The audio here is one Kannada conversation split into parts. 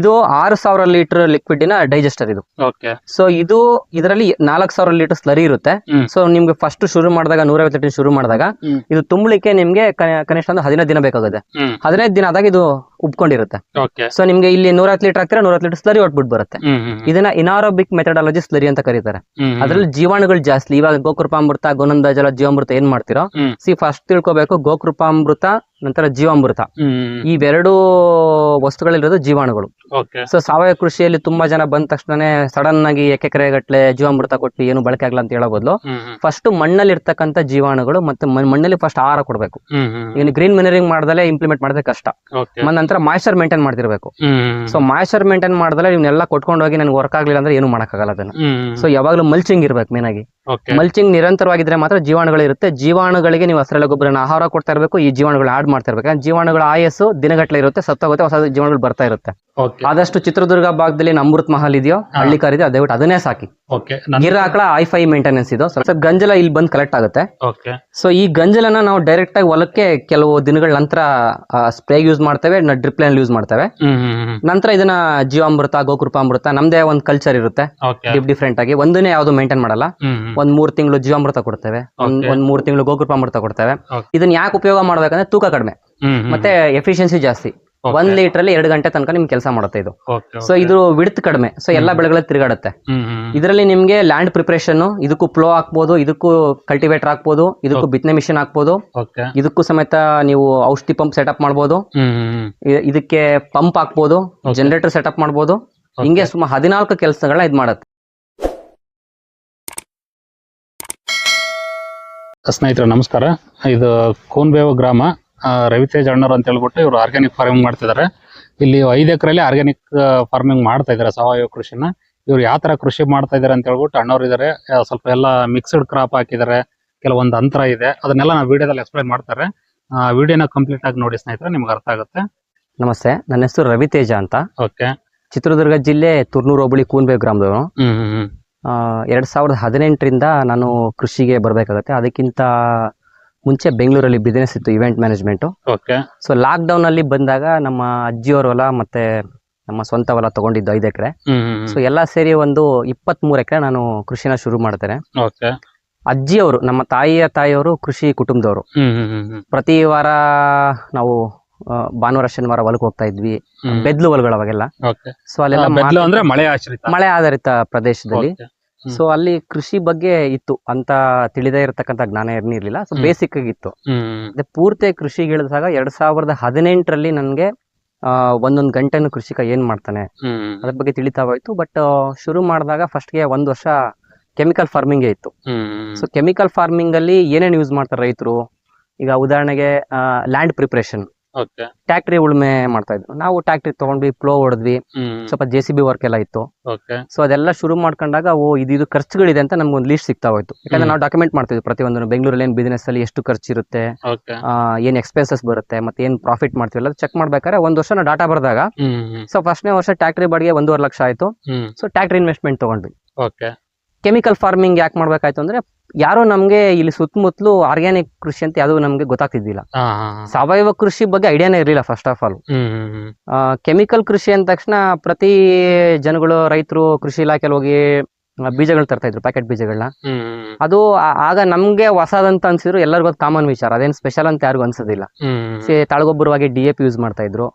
ಇದು ಆರು ಸಾವಿರ ಲೀಟರ್ ಲಿಕ್ವಿಡಿನ ಡೈಜೆಸ್ಟರ್ ಇದು. ಸೊ ಇದು ಇದರಲ್ಲಿ ನಾಲ್ಕು ಸಾವಿರ ಲೀಟರ್ ಸ್ಲರಿ ಇರುತ್ತೆ. ಸೊ ನಿಮ್ಗೆ ಫಸ್ಟ್ ಶುರು ಮಾಡಿದಾಗ ನೂರೈವತ್ತು ಲೀಟರ್ ಶುರು ಮಾಡಿದಾಗ ಇದು ತುಂಬಲಿಕ್ಕೆ ನಿಮ್ಗೆ ಕನಿಷ್ಠ ಒಂದು ಹದಿನೈದು ದಿನ ಬೇಕಾಗುತ್ತೆ. ಹದಿನೈದು ದಿನ ಆದಾಗ ಇದು ಉಬ್ಕೊಂಡಿರುತ್ತೆ. ಓಕೆ ಸೊ ನಿಮ್ಗೆ ಇಲ್ಲಿ ನೂರತ್ತು ಲೀಟರ್ ಹಾಕ್ತಾರೆ ನೂರ ಹತ್ತು ಲೀಟರ್ ಸ್ಲರಿ ಔಟ್ಬಿಟ್ ಬರುತ್ತೆ. ಇದನ್ನ ಇನಾರೋಬಿಕ್ ಮೆಥಡಾಲಜಿ ಸ್ಲರಿ ಅಂತ ಕರೀತಾರೆ. ಅದ್ರಲ್ಲಿ ಜೀವಾಣುಗಳು ಜಾಸ್ತಿ. ಇವಾಗ ಗೋಕೃಪಾಮೃತ ಗೋನಂದ ಜಲ ಜೀವಾಮೃತ ಏನ್ ಮಾಡ್ತಿರೋ ಸಿ ಫಸ್ಟ್ ತಿಳ್ಕೊಬೇಕು ಗೋಕೃಪಾಮೃತ ನಂತರ ಜೀವಾಮೃತ. ಇವೆರಡು ವಸ್ತುಗಳಿರೋದು ಜೀವಾಣುಗಳು. ಸೊ ಸಾವಯವ ಕೃಷಿಯಲ್ಲಿ ತುಂಬಾ ಜನ ಬಂದ ತಕ್ಷಣ ಸಡನ್ ಆಗಿ ಎಕೆಕರೆ ಗಟ್ಲೆ ಜೀವಾಮೃತ ಕೊಟ್ಟು ಏನು ಬಳಕೆ ಆಗಲ್ಲ ಅಂತ ಹೇಳೋ ಬದಲು ಫಸ್ಟ್ ಮಣ್ಣಲ್ಲಿ ಇರ್ತಕ್ಕಂಥ ಜೀವಾಣುಗಳು ಮತ್ತೆ ಮಣ್ಣಲ್ಲಿ ಫಸ್ಟ್ ಆಹಾರ ಕೊಡಬೇಕು. ಹ್ಮ್ ಗ್ರೀನ್ ಮಿನರಿಂಗ್ ಮಾಡ್ದಲೆ ಇಂಪ್ಲಿಮೆಂಟ್ ಮಾಡದೆ ಕಷ್ಟ. ಮತ್ತೆ ನಂತರ ಮಾಯ್ಚರ್ ಮೇಂಟೈನ್ ಮಾಡ್ತಿರ್ಬೇಕು. ಸೊ ಮಾಯ್ಚರ್ ಮೇಂಟೈನ್ ಮಾಡಿದ್ರೆ ಇವನ್ನೆಲ್ಲ ಕೊಟ್ಕೊಂಡು ಹೋಗಿ ನನಗೆ ವರ್ಕ್ ಆಗ್ಲಿಲ್ಲ ಅಂದ್ರೆ ಏನು ಮಾಡಕ್ಕಾಗಲ್ಲ ಅದನ್ನ. ಸೊ ಯಾವಾಗಲೂ ಮಲ್ಚಿಂಗ್ ಇರ್ಬೇಕು ಮೇನ್ ಆಗಿ. ಮಲ್ಚಿಂಗ್ ನಿರಂತರವಾಗಿದ್ರೆ ಮಾತ್ರ ಜೀವಾಣುಗಳು ಇರುತ್ತೆ. ಜೀವಾಣುಗಳಿಗೆ ನೀವು ಹಸಿರೆಲೆ ಗೊಬ್ಬರನ ಆಹಾರ ಕೊಡ್ತಾ ಇರಬೇಕು ಈ ಜೀವಾಣುಗಳು ಆಡ್ ಮಾಡ್ತಾ ಇರ್ಬೇಕು. ಜೀವಾಣುಗಳ ಆಯಸ್ಸು ದಿನಗಟ್ಟಲೆ ಇರುತ್ತೆ ಸತ್ತೋಗುತ್ತೆ ಹೊಸ ಜೀವಾಣುಗಳು ಬರ್ತಾ ಇರುತ್ತೆ. ಆದಷ್ಟು ಚಿತ್ರದುರ್ಗ ಭಾಗದಲ್ಲಿ ಅಮೃತ್ ಮಹಲ್ ಇದೆಯೋ ಹಳ್ಳಿಕಾರ ಇದೆ ದಯವಿಟ್ಟು ಅದನ್ನೇ ಸಾಕಿ. ಓಕೆ ಗಿರ ಹಾಕಳ ಐ ಫೈ ಮೇಂಟೆನೆನ್ಸ್ ಇದು. ಸ್ವಲ್ಪ ಗಂಜಲ ಇಲ್ಲಿ ಬಂದು ಕಲೆಕ್ಟ್ ಆಗುತ್ತೆ. ಸೊ ಈ ಗಂಜಲನ ನಾವು ಡೈರೆಕ್ಟ್ ಆಗಿ ಹೊಲಕ್ಕೆ ಕೆಲವು ದಿನಗಳ ನಂತರ ಸ್ಪ್ರೇ ಯೂಸ್ ಮಾಡ್ತೇವೆ ಡ್ರಿಪ್ ಲೈನ್ ಯೂಸ್ ಮಾಡ್ತೇವೆ. ನಂತರ ಇದನ್ನ ಜೀವಾಮೃತ ಗೋಕೃಪಾಮೃತ ನಮ್ದೇ ಒಂದು ಕಲ್ಚರ್ ಇರುತ್ತೆ. ಡಿಫ್ರೆಂಟ್ ಆಗಿ. ಒಂದನ್ನೇ ಯಾವ್ದು ಮೇಂಟೈನ್ ಮಾಡಲ್ಲ. ಒಂದ್ ಮೂರ್ ತಿಂಗಳು ಜೀವಾಮೃತ ಕೊಡ್ತೇವೆ. ಒಂದ್ ಮೂರ್ ತಿಂಗಳು ಗೋಕೃಪಾಮೃತ ಕೊಡ್ತೇವೆ. ಇದನ್ನ ಯಾಕೆ ಉಪಯೋಗ ಮಾಡ್ಬೇಕಂದ್ರೆ ತೂಕ ಕಡಿಮೆ. ಮತ್ತೆ ಎಫಿಷಿಯನ್ಸಿ ಜಾಸ್ತಿ. ಒಂದ್ ಲೀಟರ್ ಅಲ್ಲಿ ಎರಡು ಗಂಟೆ ತನಕ ನಿಮ್ಗೆ ಕೆಲಸ ಮಾಡುತ್ತೆ ಇದು. ಸೊ ಇದು ವಿಡ್ತ್ ಕಡಿಮೆ. ಸೊ ಎಲ್ಲಾ ಬೆಳೆಗಳಲ್ಲಿ ತಿರುಗಾಡುತ್ತೆ. ಇದರಲ್ಲಿ ನಿಮ್ಗೆ ಲ್ಯಾಂಡ್ ಪ್ರಿಪರೇಷನ್ ಇದಕ್ಕೂ ಪ್ಲೋ ಹಾಕ್ಬಹುದು ಇದಕ್ಕೂ ಕಲ್ಟಿವೇಟರ್ ಹಾಕ್ಬಹುದು ಇದಕ್ಕೂ ಬಿತ್ತನೆ ಮಿಷಿನ್ ಹಾಕ್ಬೋದು. ಇದಕ್ಕೂ ಸಮೇತ ನೀವು ಔಷಧಿ ಪಂಪ್ ಸೆಟಪ್ ಮಾಡ್ಬೋದು. ಹ್ಮ್ ಇದಕ್ಕೆ ಪಂಪ್ ಹಾಕ್ಬಹುದು ಜನರೇಟರ್ ಸೆಟಪ್ ಮಾಡ್ಬೋದು. ಹಿಂಗೆ ಸುಮಾರು ಹದಿನಾಲ್ಕು ಕೆಲಸಗಳನ್ನ ಇದು ಮಾಡುತ್ತೆ. ಸ್ನೇಹಿತರೆ ನಮಸ್ಕಾರ. ಇದು ಕೋನ್ಬೇವ ಗ್ರಾಮ. ರವಿತೇಜ್ ಅಣ್ಣರು ಅಂತ ಹೇಳ್ಬಿಟ್ಟು ಇವರು ಆರ್ಗ್ಯಾನಿಕ್ ಫಾರ್ಮಿಂಗ್ ಮಾಡ್ತಿದ್ದಾರೆ ಇಲ್ಲಿ ಐದು ಎಕರೆಯಲ್ಲಿ ಆರ್ಗ್ಯಾನಿಕ್ ಫಾರ್ಮಿಂಗ್ ಮಾಡ್ತಾ ಇದ್ದಾರೆ ಸಾವಯವ ಕೃಷಿನ. ಇವ್ರು ಯಾವ ತರ ಕೃಷಿ ಮಾಡ್ತಾ ಇದ್ದಾರೆ ಅಂತ ಹೇಳ್ಬಿಟ್ಟು ಅಣ್ಣವ್ರು ಇದ್ದಾರೆ ಸ್ವಲ್ಪ ಎಲ್ಲ ಮಿಕ್ಸ್ಡ್ ಕ್ರಾಪ್ ಹಾಕಿದ್ದಾರೆ ಕೆಲವೊಂದು ಅಂತರ ಇದೆ. ಅದನ್ನೆಲ್ಲ ನಾವು ವಿಡಿಯೋದಲ್ಲಿ ಎಕ್ಸ್ಪ್ಲೈನ್ ಮಾಡ್ತಾರೆ. ವಿಡಿಯೋನ ಕಂಪ್ಲೀಟ್ ಆಗಿ ನೋಡಿ ಸ್ನೇಹಿತರೆ ನಿಮ್ಗೆ ಅರ್ಥ ಆಗುತ್ತೆ. ನಮಸ್ತೆ ನನ್ನ ಹೆಸರು ರವಿತೇಜ ಅಂತ. ಓಕೆ. ಚಿತ್ರದುರ್ಗ ಜಿಲ್ಲೆ ತುರ್ನೂರು ಹೋಬಳಿ ಕೂನ್ಬೆ ಗ್ರಾಮದವರು. ಎರಡ್ ಸಾವಿರದ ಹದಿನೆಂಟರಿಂದ ನಾನು ಕೃಷಿಗೆ ಬರಬೇಕಾಗತ್ತೆ. ಅದಕ್ಕಿಂತ ಮುಂಚೆ ಬೆಂಗಳೂರಲ್ಲಿ ಬಿಸ್ನೆಸ್ ಇತ್ತು event management okay so lockdown ಅಲ್ಲಿ ಬಂದಾಗ ನಮ್ಮ ಅಜ್ಜಿಯವ್ರ ಹೊಲ ಮತ್ತೆ ನಮ್ಮ ಸ್ವಂತ ಹೊಲ ತಗೊಂಡಿದ್ದು ಐದು ಎಕರೆ. ಸೊ ಎಲ್ಲ ಸೇರಿ ಒಂದು ಇಪ್ಪತ್ತ್ ಮೂರು ಎಕರೆ ನಾನು ಕೃಷಿನ ಶುರು ಮಾಡ್ತೇನೆ. ಓಕೆ ಅಜ್ಜಿಯವರು ನಮ್ಮ ತಾಯಿಯ ತಾಯಿಯವರು ಕೃಷಿ ಕುಟುಂಬದವರು. ಪ್ರತಿ ವಾರ ನಾವು ಆ, ಭಾನುವಾರ ಶನಿವಾರ ಹೊಲಕ್ಕೆ ಹೋಗ್ತಾ ಇದ್ವಿ. ಬೆದ್ಲು ಹೊಲಗಳು ಅವಾಗೆಲ್ಲ. ಓಕೆ ಸೊ ಅಲ್ಲೆಲ್ಲ ಅಂದ್ರೆ ಮಳೆ ಆಶ್ರಿತ. ಮಳೆ ಆಧಾರಿತ ಪ್ರದೇಶದಲ್ಲಿ. Okay. ಸೊ ಅಲ್ಲಿ ಕೃಷಿ ಬಗ್ಗೆ ಇತ್ತು. ಅಂತ ತಿಳಿದೇ ಇರತಕ್ಕಂತ ಜ್ಞಾನ ಇರ್ಲಿಲ್ಲ. ಸೊ ಬೇಸಿಕ್ ಆಗಿತ್ತು ಅದೇ ಪೂರ್ತಿ ಕೃಷಿಗೆ ಹೇಳಿದಾಗ ಎರಡ್ ಸಾವಿರದ ಹದಿನೆಂಟರಲ್ಲಿ ನನಗೆ ಒಂದೊಂದು ಗಂಟೆನು ಕೃಷಿಕ ಏನ್ ಮಾಡ್ತಾನೆ? ಅದ್ರ ಬಗ್ಗೆ ತಿಳಿತಾ ಹೋಯ್ತು. ಬಟ್ ಶುರು ಮಾಡಿದಾಗ ಫಸ್ಟ್ಗೆ ಒಂದ್ ವರ್ಷ ಕೆಮಿಕಲ್ ಫಾರ್ಮಿಂಗ್ ಇತ್ತು. ಸೊ ಕೆಮಿಕಲ್ ಫಾರ್ಮಿಂಗ್ ಅಲ್ಲಿ ಏನೇನು ಯೂಸ್ ಮಾಡ್ತಾರೆ ರೈತರು? ಈಗ ಉದಾಹರಣೆಗೆ ಲ್ಯಾಂಡ್ ಪ್ರಿಪರೇಷನ್ ಟ್ಯಾಕ್ಟ್ರಿ ಉಳುಮೆ ಮಾಡ್ತಾ ಇದ್ರು ನಾವು ಟ್ಯಾಕ್ಟ್ರಿ ತಗೊಂಡ್ವಿ ಪ್ಲೋ ಹೊಡೆದ್ವಿ. ಸ್ವಲ್ಪ ಜೆ ಸಿ ಬಿ ವರ್ಕ್ ಎಲ್ಲ ಇತ್ತು. ಸೊ ಅದೆಲ್ಲ ಶುರು ಮಾಡ್ಕೊಂಡಾಗ ಓ ಇದು ಇದು ಖರ್ಚುಗಳಿದೆ ಅಂತ ನಮ್ಗೆ ಒಂದು ಲೀಸ್ಟ್ ಸಿಗ್ತಾ ಹೋಯ್ತು. ಯಾಕಂದ್ರೆ ನಾವು ಡಾಕ್ಯುಮೆಂಟ್ ಮಾಡ್ತಿದ್ವಿ ಪ್ರತಿಯೊಂದು ಬೆಂಗಳೂರಲ್ಲಿ ಏನು ಬಿಸ್ನೆಸ್ ಅಲ್ಲಿ ಎಷ್ಟು ಖರ್ಚಿರುತ್ತೆ ಇರುತ್ತೆ ಆ, ಏನ್ ಎಕ್ಸ್ಪೆನ್ಸಸ್ ಬರುತ್ತೆ ಮತ್ತೆ ಏನ್ ಪ್ರಾಫಿಟ್ ಮಾಡ್ತೀವಿ ಎಲ್ಲ ಚೆಕ್ ಮಾಡ್ಬೇಕಾದ್ರೆ ಒಂದ್ ವರ್ಷ ನಾವು ಡಾಟಾ ಬರೆದಾಗ ಸೊ ಫಸ್ಟ್ನೇ ವರ್ಷ ಟ್ಯಾಕ್ಟ್ರಿ ಬಾಡಿಗೆ ಒಂದೂವರೆ ಲಕ್ಷ ಆಯ್ತು. ಸೊ ಟ್ಯಾಕ್ಟ್ರಿ ಇನ್ವೆಸ್ಟ್ಮೆಂಟ್ ತಗೊಂಡ್ವಿ. ಓಕೆ ಕೆಮಿಕಲ್ ಫಾರ್ಮಿಂಗ್ ಯಾಕೆ ಮಾಡ್ಬೇಕಾಯ್ತು ಅಂದ್ರೆ ಯಾರೋ ನಮ್ಗೆ ಇಲ್ಲಿ ಸುತ್ತಮುತ್ತಲು ಆರ್ಗ್ಯಾನಿಕ್ ಕೃಷಿ ಅಂತ ಯಾವ್ದು ನಮ್ಗೆ ಗೊತ್ತಾಗ್ತಿದ್ದಿಲ್ಲ. ಸಾವಯವ ಕೃಷಿ ಬಗ್ಗೆ ಐಡಿಯಾನೇ ಇರಲಿಲ್ಲ ಫಸ್ಟ್ ಆಫ್ ಆಲ್ ಕೆಮಿಕಲ್ ಕೃಷಿ ಅಂದ ತಕ್ಷಣ ಪ್ರತಿ ಜನಗಳು ರೈತರು ಕೃಷಿ ಇಲಾಖೆಯಲ್ಲಿ ಹೋಗಿ ಬೀಜಗಳು ತರ್ತಾ ಇದ್ರು ಪ್ಯಾಕೆಟ್ ಬೀಜಗಳನ್ನ ಅದು ಆಗ ನಮ್ಗೆ ಹೊಸದಂತ ಅನ್ಸಿದ್ರು ಎಲ್ಲರಿಗೂ ಅದು ಕಾಮನ್ ವಿಚಾರ. ಅದೇನ್ ಸ್ಪೆಷಲ್ ಅಂತ ಯಾರಿಗೂ ಅನ್ಸೋದಿಲ್ಲ. ತಾಳಗೊಬ್ಬರವಾಗಿ ಡಿ ಎ ಪಿ ಯೂಸ್ ಮಾಡ್ತಾ ಇದ್ರು.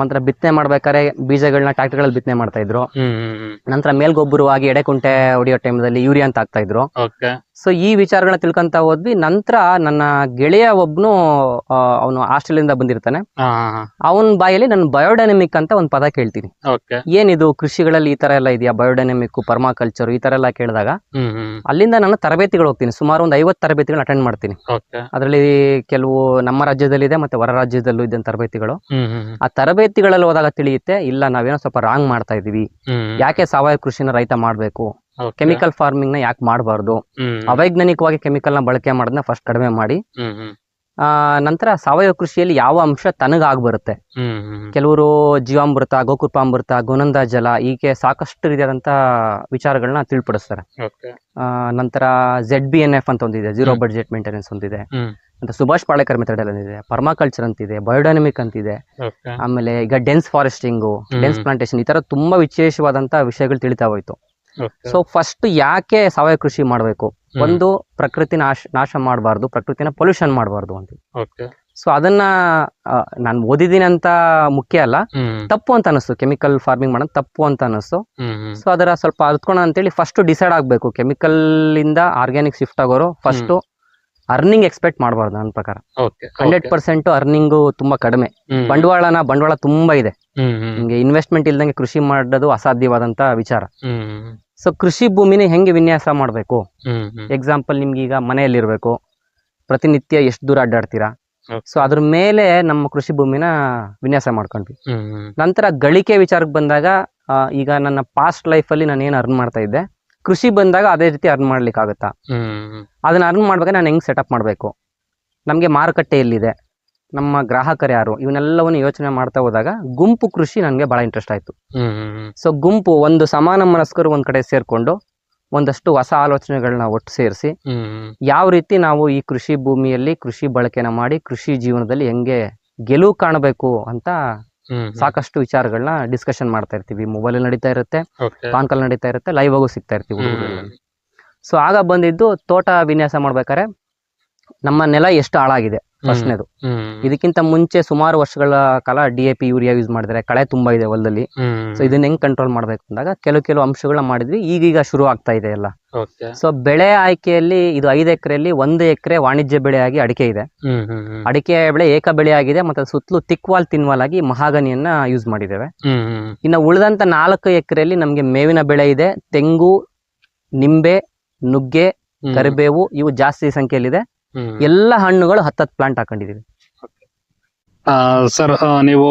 ನಂತರ ಬಿತ್ತನೆ ಮಾಡ್ಬೇಕಾದ್ರೆ ಬೀಜಗಳನ್ನ ಟ್ರಾಕ್ಟರ್ಗಳಲ್ಲಿ ಬಿತ್ತನೆ ಮಾಡ್ತಾ ಇದ್ರು. ನಂತರ ಮೇಲ್ಗೊಬ್ಬರವಾಗಿ ಎಡೆಕುಂಟೆ ಹೊಡಿಯೋ ಟೈಮ್ ದಲ್ಲಿ ಯೂರಿಯಾ ಅಂತ ಹಾಕ್ತಾ ಇದ್ರು. ಸೊ ಈ ವಿಚಾರಗಳನ್ನ ತಿಳ್ಕೊಂತ ಹೋದ್ವಿ. ನಂತರ ನನ್ನ ಗೆಳೆಯ ಒಬ್ನು ಅವನು ಆಸ್ಟ್ರೇಲಿಯಿಂದ ಬಂದಿರ್ತಾನೆ. ಅವನ ಬಾಯಲ್ಲಿ ನಾನು ಬಯೋಡೈನಮಿಕ್ ಅಂತ ಒಂದು ಪದ ಕೇಳ್ತೀನಿ. ಏನಿದು? ಕೃಷಿಗಳಲ್ಲಿ ಈ ತರ ಎಲ್ಲ ಇದೆಯಾ? ಬಯೋಡೈನಮಿಕ್ ಪರ್ಮಾಕಲ್ಚರ್ ಈ ತರ ಎಲ್ಲ ಕೇಳಿದಾಗ ಅಲ್ಲಿಂದ ನಾನು ತರಬೇತಿಗಳು ಹೋಗ್ತೀನಿ. ಸುಮಾರು ಒಂದು ಐವತ್ತು ತರಬೇತಿಗಳನ್ನ ಅಟೆಂಡ್ ಮಾಡ್ತೀನಿ. ಅದರಲ್ಲಿ ಕೆಲವು ನಮ್ಮ ರಾಜ್ಯದಲ್ಲಿದೆ ಮತ್ತೆ ಹೊರ ರಾಜ್ಯದಲ್ಲೂ ಇದೆ ತರಬೇತಿಗಳು. ಆ ತರಬೇತಿಗಳಲ್ಲಿ ಹೋದಾಗ ತಿಳಿಯುತ್ತೆ ಇಲ್ಲ ನಾವೇನೋ ಸ್ವಲ್ಪ ರಾಂಗ್ ಮಾಡ್ತಾ ಇದೀವಿ ಯಾಕೆ ಸಾವಯವ ಕೃಷಿನ ರೈತ ಮಾಡಬೇಕು. ಕೆಮಿಕಲ್ ಫಾರ್ಮಿಂಗ್ನ ಯಾಕೆ ಮಾಡಬಾರ್ದು? ಅವೈಜ್ಞಾನಿಕವಾಗಿ ಕೆಮಿಕಲ್ನ ಬಳಕೆ ಮಾಡೋದನ್ನ ಫಸ್ಟ್ ಕಡಿಮೆ ಮಾಡಿ. ಆ, ನಂತರ ಸಾವಯವ ಕೃಷಿಯಲ್ಲಿ ಯಾವ ಅಂಶ ತನಗಾಗ್ ಬರುತ್ತೆ ಕೆಲವರು ಜೀವಾಮೃತ ಗೋಕೃಪಾಮೃತ ಗೋನಂದ ಜಲ ಹೀಗೆ ಸಾಕಷ್ಟು ರೀತಿಯಾದಂತಹ ವಿಚಾರಗಳನ್ನ ತಿಳ್ಪಡಿಸ್ತಾರೆ. ನಂತರ ಜೆಡ್ ಬಿ ಎನ್ ಎಫ್ ಅಂತ ಒಂದಿದೆ ಜೀರೋ. ಬಡ್ಜೆಟ್ ಮೇಂಟೆನೆನ್ಸ್ ಒಂದಿದೆ. ಅಂತ ಸುಭಾಷ್ ಪಾಳೇಕರ್ ಮೆಥಡ್ ಇದೆ ಪರ್ಮಾಕಲ್ಚರ್ ಅಂತಿದೆ ಬಯೋಡೈನಮಿಕ್ ಅಂತಿದೆ. ಆಮೇಲೆ ಈಗ ಡೆನ್ಸ್ ಫಾರೆಸ್ಟಿಂಗು ಡೆನ್ಸ್ ಪ್ಲಾಂಟೇಶನ್ ಈ ತರ ತುಂಬಾ ವಿಶೇಷವಾದಂತ ವಿಷಯಗಳು ತಿಳಿತಾ ಹೋಯ್ತು. ಸೊ ಫಸ್ಟ್ ಯಾಕೆ ಸಾವಯವ ಕೃಷಿ ಮಾಡಬೇಕು? ಒಂದು ಪ್ರಕೃತಿ ನಾಶ ನಾಶ ಮಾಡಬಾರ್ದು ಪ್ರಕೃತಿನ ಪೊಲ್ಯೂಷನ್ ಮಾಡಬಾರ್ದು ಅಂತ. ಸೊ ಅದನ್ನ ನಾನು ಓದಿದ್ದೀನಿ ಅಂತ ಮುಖ್ಯ ಅಲ್ಲ. ತಪ್ಪು ಅಂತ ಅನಿಸ್ತು ಕೆಮಿಕಲ್ ಫಾರ್ಮಿಂಗ್ ಮಾಡೋದು ತಪ್ಪು ಅಂತ ಅನಿಸ್ತು. ಸೊ ಅದರ ಸ್ವಲ್ಪ ಅರ್ತ್ಕೋಣ ಅಂತೇಳಿ ಫಸ್ಟ್ ಡಿಸೈಡ್ ಆಗಬೇಕು. ಕೆಮಿಕಲ್ ಇಂದ ಆರ್ಗ್ಯಾನಿಕ್ ಶಿಫ್ಟ್ ಆಗೋರು ಫಸ್ಟ್ ಅರ್ನಿಂಗ್ ಎಕ್ಸ್ಪೆಕ್ಟ್ ಮಾಡಬಾರ್ದು ನನ್ನ ಪ್ರಕಾರ. ಹಂಡ್ರೆಡ್ ಪರ್ಸೆಂಟ್ ಅರ್ನಿಂಗ್ ತುಂಬಾ ಕಡಿಮೆ. ಬಂಡವಾಳನ ಬಂಡವಾಳ ತುಂಬಾ ಇದೆ. ನಿಮಗೆ ಇನ್ವೆಸ್ಟ್ಮೆಂಟ್ ಇಲ್ದಂಗೆ ಕೃಷಿ ಮಾಡೋದು ಅಸಾಧ್ಯವಾದಂತ ವಿಚಾರ. ಸೊ ಕೃಷಿ ಭೂಮಿನ ಹೆಂಗೆ ವಿನ್ಯಾಸ ಮಾಡಬೇಕು? ಎಕ್ಸಾಂಪಲ್ ನಿಮ್ಗೆ ಈಗ ಮನೆಯಲ್ಲಿರಬೇಕು. ಪ್ರತಿನಿತ್ಯ ಎಷ್ಟು ದೂರ ಅಡ್ಡಾಡ್ತೀರಾ. ಸೊ ಅದ್ರ ಮೇಲೆ ನಮ್ಮ ಕೃಷಿ ಭೂಮಿನ ವಿನ್ಯಾಸ ಮಾಡ್ಕೊಂಡ್ವಿ. ನಂತರ ಗಳಿಕೆ ವಿಚಾರಕ್ಕೆ ಬಂದಾಗ ಈಗ ನನ್ನ ಪಾಸ್ಟ್ ಲೈಫಲ್ಲಿ ನಾನು ಏನು ಅರ್ನ್ ಮಾಡ್ತಾ ಇದ್ದೆ? ಕೃಷಿ ಬಂದಾಗ ಅದೇ ರೀತಿ ಅರ್ನ್ ಮಾಡ್ಲಿಕ್ಕೆ ಆಗುತ್ತಾ ಅದನ್ನ ಅರ್ನ್ ಮಾಡ್ಬೇಕಾದ್ರೆ ನಾನು ಹೆಂಗ್ ಸೆಟಪ್ ಮಾಡಬೇಕು? ನಮಗೆ ಮಾರುಕಟ್ಟೆ ಎಲ್ಲಿದೆ? ನಮ್ಮ ಗ್ರಾಹಕರು ಯಾರು? ಇವನ್ನೆಲ್ಲವನ್ನು ಯೋಚನೆ ಮಾಡ್ತಾ ಹೋದಾಗ ಗುಂಪು ಕೃಷಿ ನನಗೆ ಬಹಳ ಇಂಟ್ರೆಸ್ಟ್ ಆಯ್ತು. ಸೊ ಗುಂಪು ಒಂದು ಸಮಾನ ಮನಸ್ಕರು ಒಂದು ಕಡೆ ಸೇರಿಕೊಂಡು ಒಂದಷ್ಟು ಹೊಸ ಆಲೋಚನೆಗಳನ್ನ ಒಟ್ಟು ಸೇರಿಸಿ ಯಾವ ರೀತಿ ನಾವು ಈ ಕೃಷಿ ಭೂಮಿಯಲ್ಲಿ ಕೃಷಿ ಬಳಕೆನ ಮಾಡಿ ಕೃಷಿ ಜೀವನದಲ್ಲಿ ಹೆಂಗೆ ಗೆಲುವು ಕಾಣಬೇಕು ಅಂತ ಸಾಕಷ್ಟು ವಿಚಾರಗಳನ್ನ ಡಿಸ್ಕಷನ್ ಮಾಡ್ತಾ ಇರ್ತೀವಿ. ಮೊಬೈಲ್ ನಡೀತಾ ಇರುತ್ತೆ ಪಾನ್ ಕಾಲ್ ನಡೀತಾ ಇರುತ್ತೆ ಲೈವ್ ಆಗು ಸಿಗ್ತಾ ಇರ್ತೀವಿ ಸೊ ಆಗ ಬಂದಿದ್ದು ತೋಟ ವಿನ್ಯಾಸ ಮಾಡ್ಬೇಕಾದ್ರೆ ನಮ್ಮ ನೆಲ ಎಷ್ಟು ಹಾಳಾಗಿದೆ? ಫಸ್ಟ್ನೇದು. ಇದಕ್ಕಿಂತ ಮುಂಚೆ ಸುಮಾರು ವರ್ಷಗಳ ಕಾಲ D A P urea use ಮಾಡಿದ್ರೆ ಕಳೆ ತುಂಬಾ ಇದೆ ಹೊಲದಲ್ಲಿ. ಸೊ ಇದನ್ನ ಹೆಂಗ್ ಕಂಟ್ರೋಲ್ ಮಾಡ್ಬೇಕು ಅಂದಾಗ ಕೆಲವು ಕೆಲವು ಅಂಶಗಳನ್ನ ಮಾಡಿದ್ವಿ. ಈಗೀಗ ಶುರು ಆಗ್ತಾ ಇದೆ ಎಲ್ಲ. ಸೊ ಬೆಳೆ ಆಯ್ಕೆಯಲ್ಲಿ ಇದು ಐದು ಎಕರೆಯಲ್ಲಿ ಒಂದು ಎಕರೆ ವಾಣಿಜ್ಯ ಬೆಳೆಯಾಗಿ ಅಡಿಕೆ ಇದೆ. ಅಡಿಕೆ ಬೆಳೆ ಏಕ ಬೆಳೆ ಆಗಿದೆ. ಮತ್ತೆ ಸುತ್ತಲೂ ತಿಕ್ವಾಲ್ ತಿನ್ವಾಲ್ ಆಗಿ ಮಹಾಗನಿಯನ್ನ ಯೂಸ್ ಮಾಡಿದ್ದೇವೆ. ಇನ್ನು ಉಳಿದಂತ ನಾಲ್ಕು ಎಕರೆಯಲ್ಲಿ ನಮಗೆ ಮೇವಿನ ಬೆಳೆ ಇದೆ. ತೆಂಗು ನಿಂಬೆ ನುಗ್ಗೆ ಕರಿಬೇವು ಇವು ಜಾಸ್ತಿ ಸಂಖ್ಯೆಯಲ್ಲಿದೆ. ಎಲ್ಲ ಹಣ್ಣುಗಳು ಹತ್ತತ್ತು ಪ್ಲಾಂಟ್ ಹಾಕೊಂಡಿದೀವಿ. ಆ, ಸರ್ ನೀವು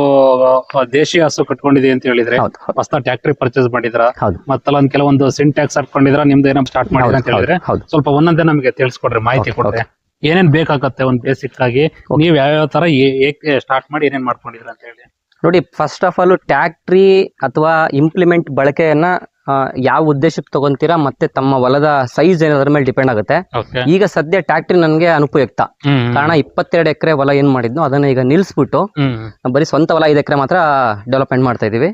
ದೇಶಿ ಹಸು ಕಟ್ಕೊಂಡಿದೆ ಅಂತ ಹೇಳಿದ್ರೆ ಹೊಸ ಟ್ಯಾಕ್ಟ್ರಿ ಪರ್ಚೇಸ್ ಮಾಡಿದ್ರ? ಮತ್ತಲ್ಲ ಒಂದ್ ಕೆಲವೊಂದು ಸಿಂಟ್ಯಾಕ್ಸ್ ಹಾಕೊಂಡಿದ್ರ? ನಿಮ್ದು ಏನೋ ಸ್ಟಾರ್ಟ್ ಮಾಡಿದ್ರ ಅಂತ ಹೇಳಿದ್ರೆ ಸ್ವಲ್ಪ ಒಂದೊಂದೇ ನಮಗೆ ತಿಳಿಸ್ಕೊಡ್ರಿ ಮಾಹಿತಿ ಕೊಡ್ರಿ ಏನೇನ್ ಬೇಕಾಗತ್ತೆ ಒಂದ್ ಬೇಸಿಕ್ ಆಗಿ? ನೀವ್ ಯಾವ್ಯಾವ ತರ ಏಕೆ ಸ್ಟಾರ್ಟ್ ಮಾಡಿ ಏನೇನ್ ಮಾಡ್ಕೊಂಡಿದ್ರ ಅಂತ ಹೇಳಿ. ನೋಡಿ ಫಸ್ಟ್ ಆಫ್ ಆಲ್ ಟ್ಯಾಕ್ಟ್ರಿ ಅಥವಾ ಇಂಪ್ಲಿಮೆಂಟ್ ಬಳಕೆಯನ್ನ ಯಾವ ಉದ್ದೇಶಕ್ಕೆ ತಗೊಂತೀರಾ ಮತ್ತೆ ತಮ್ಮ ಹೊಲದ ಸೈಜ್ ಏನಾದ್ರ ಮೇಲೆ ಡಿಪೆಂಡ್ ಆಗುತ್ತೆ. ಈಗ ಸದ್ಯ ಟ್ಯಾಕ್ಟ್ರಿ ನನಗೆ ಅನುಪಯುಕ್ತ. ಕಾರಣ ಇಪ್ಪತ್ತೆರಡು ಎಕರೆ ಹೊಲ ಏನ್ ಮಾಡಿದ್ನೋ ಅದನ್ನ ಈಗ ನಿಲ್ಸ್ಬಿಟ್ಟು ಬರೀ ಸ್ವಂತ ಹೊಲ ಐದು ಎಕರೆ ಮಾತ್ರ ಡೆವಲಪ್ಮೆಂಟ್ ಮಾಡ್ತಾ ಇದೀವಿ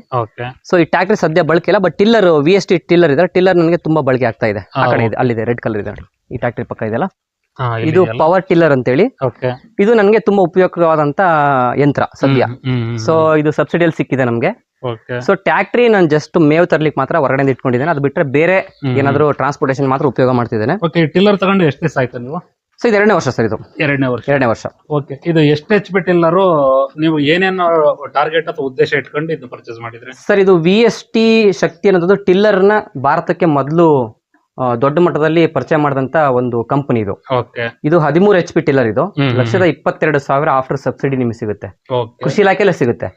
ಸೊ ಈ ಟ್ಯಾಕ್ಟ್ರಿ ಸದ್ಯ ಬಳಕೆ ಇಲ್ಲ but tiller V S T tiller ಇದೆ ಟಿಲ್ಲರ್ ನನಗೆ ತುಂಬಾ ಬಳಕೆ ಆಗ್ತಾ ಇದೆ. ಆ ಕಡೆ ಇದೆ ಅಲ್ಲಿದೆ ರೆಡ್ ಕಲರ್ ಇದೆ ಈ ಟ್ಯಾಕ್ಟ್ರಿ ಪಕ್ಕ ಇದೆಲ್ಲ ಇದು ಪವರ್ ಟಿಲ್ಲರ್ ಅಂತೇಳಿ. ಓಕೆ ಇದು ನನಗೆ ತುಂಬಾ ಉಪಯುಕ್ತವಾದಂತ ಯಂತ್ರ ಸದ್ಯ. ಸೊ ಇದು ಸಬ್ಸಿಡಿಯಲ್ಲಿ ಸಿಕ್ಕಿದೆ ನಮಗೆ. ಸೊ ಟ್ಯಾಕ್ಟ್ರಿ ನಾನು ಜಸ್ಟ್ ಮೇವ್ ತರ್ಲಿಕ್ಕೆ ಮಾತ್ರ ಹೊರಗಡೆ ಇಟ್ಕೊಂಡಿದ್ದೇನೆ. ಅದು ಬಿಟ್ರೆ ಬೇರೆ ಏನಾದ್ರು ಟ್ರಾನ್ಸ್ಪೋರ್ಟೇಷನ್ ಮಾತ್ರ ಉಪಯೋಗ ಮಾಡ್ತಿದ್ದೇನೆ. ಓಕೆ ಟಿಲ್ಲರ್ ತಗೊಂಡು ಎಷ್ಟು ದಿವಸ ಆಯ್ತು ನೀವು? ಸೊ ಇದು ಎರಡನೇ ವರ್ಷ ಸರ್ ಇದು. ಎರಡನೇ ವರ್ಷ. ಎರಡನೇ ವರ್ಷ. ಓಕೆ ಇದು ಎಷ್ಟು ಎಚ್ ಪಿ ಟಿಲ್ಲರು ನೀವು ಏನೇನು ಟಾರ್ಗೆಟ್ ಅಥವಾ ಉದ್ದೇಶ ಇಟ್ಕೊಂಡು ಇದು ಪರ್ಚೇಸ್ ಮಾಡಿದ್ರೆ? ಸರ್ ಇದು ವಿ ಎಸ್ ಟಿ ಶಕ್ತಿ ಅನ್ನೋದು ಟಿಲ್ಲರ್ನ ಭಾರತಕ್ಕೆ ಮೊದಲು ದೊಡ್ಡ ಮಟ್ಟದಲ್ಲಿ ಪರಿಚಯ ಮಾಡಿದಂತ ಒಂದು ಕಂಪನಿ ಇದು. ಇದು ಹದಿಮೂರು ಎಚ್ ಪಿ ಟಿಲ್ಲರ್ ಇದು. ಲಕ್ಷದ ಇಪ್ಪತ್ತೆರಡು ಸಾವಿರ ಆಫ್ಟರ್ ಸಬ್ಸಿಡಿ ನಿಮಗೆ ಸಿಗುತ್ತೆ. ಕೃಷಿ ಇಲಾಖೆಲ್ಲ ಸಿಗುತ್ತೆ.